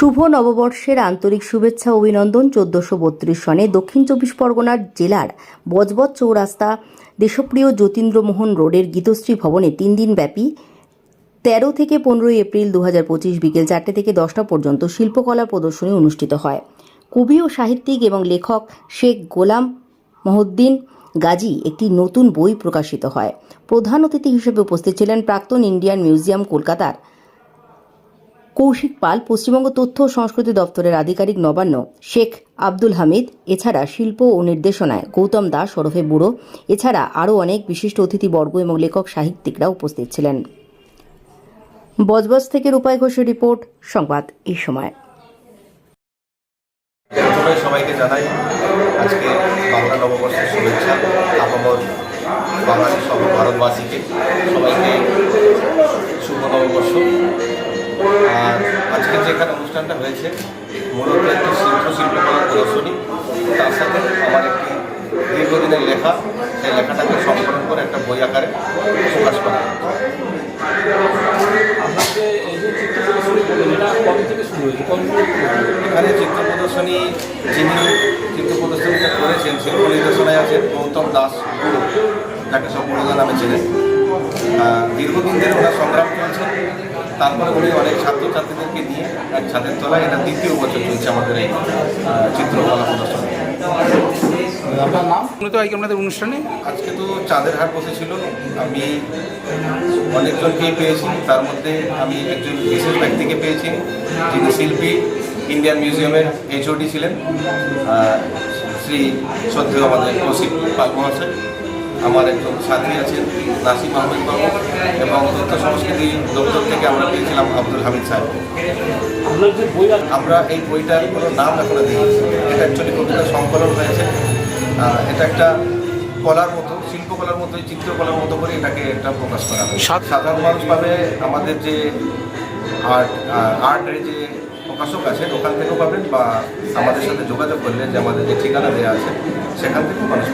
শুভ নববর্ষের আন্তরিক শুভেচ্ছা অভিনন্দন চোদ্দশো বত্রিশ সনে দক্ষিণ চব্বিশ পরগনার জেলার বজবজ চৌরাস্তা দেশপ্রিয় যতীন্দ্রমোহন রোডের গীতশ্রী ভবনে তিন দিন ব্যাপী তেরো থেকে পনেরোই এপ্রিল দু হাজার পঁচিশ বিকেল চারটে থেকে দশটা পর্যন্ত শিল্পকলা প্রদর্শনী অনুষ্ঠিত হয়। কবি ও সাহিত্যিক এবং লেখক শেখ গোলাম মহদ্দিন গাজী একটি নতুন বই প্রকাশিত হয়। প্রধান অতিথি হিসেবে উপস্থিত ছিলেন প্রাক্তন ইন্ডিয়ান মিউজিয়াম কলকাতার কৌশিক পাল পশ্চিমবঙ্গ তথ্য ও সংস্কৃতি দপ্তরের আধিকারিক নবান্ন, শেখ আব্দুল হামিদ, এছাড়া শিল্প ও নির্দেশনায় গৌতম দাস ওরফে বুড়ো, এছাড়া আরও অনেক বিশিষ্ট অতিথিবর্গ এবং লেখক সাহিত্যিকরা উপস্থিত ছিলেন। বজবজ থেকে রূপাই ঘোষের রিপোর্ট, সংবাদ এই সময়। সবাইকে জানাই আজকে বাংলা নববর্ষের শুভেচ্ছা, আপামর বাঙালি সব ভারতবাসীকে, সবাইকে শুভ নববর্ষ। আর আজকে যেখানে অনুষ্ঠানটা হয়েছে মূলত একটি শিল্প শিল্পকলা প্রদর্শনী। তার সাথে আমার একটি দীর্ঘদিনের লেখা সেই লেখাটাকে সংকলন করে একটা বই আকারে প্রকাশ করা? এখানে চিত্র প্রদর্শনী যিনি চিত্র প্রদর্শনীটা করেছেন শিল্প নির্দেশনায় আছেন গৌতম দাস গুরু। যাকে সম্পূর্ণতা নামে আহ, দীর্ঘদিন ধরে ওনার সংগ্রাম চলছে। তারপরে উনি অনেক ছাত্রছাত্রীদেরকে নিয়ে এক ছাদের তলায় এটা দ্বিতীয় বছর চলছে আমাদের এই চিত্রকলা প্রদর্শন। আপনার নাম? মূলত আজকে আপনাদের অনুষ্ঠানে। আজকে তো চাঁদের হাট বসেছিল। আমি অনেকজনকেই পেয়েছি। তার মধ্যে আমি একজন বিশেষ ব্যক্তিকে পেয়েছি। যিনি শিল্পী ইন্ডিয়ান মিউজিয়ামের এইচওডি ছিলেন। শ্রী শ্রদ্ধেয় আমাদের কৌশিক পাল মহাশয়। আমার একজন সাথী আছেন নাসিম আহমেদ বাবু এবং তথ্য সংস্কৃতি দপ্তর থেকে আমরা পেয়েছিলাম আব্দুল হামিদ সাহেব আমরা এই বইটার কোনো নাম এখনও দিইনি। এটা অ্যাকচুয়ালি কবিতা সংকলন হয়েছে এটা একটা কলার মতো শিল্পকলার মতোই চিত্রকলার মতো করে এটাকে একটা প্রকাশ করা হয় সাধারণ মানুষ পাবে আমাদের যে আর্ট আর্টের যে প্রকাশক আছে ওখান থেকেও পাবেন বা আমাদের সাথে যোগাযোগ করলে যে আমাদের যে ঠিকানা দেওয়া আছে সেখান থেকেও মানুষ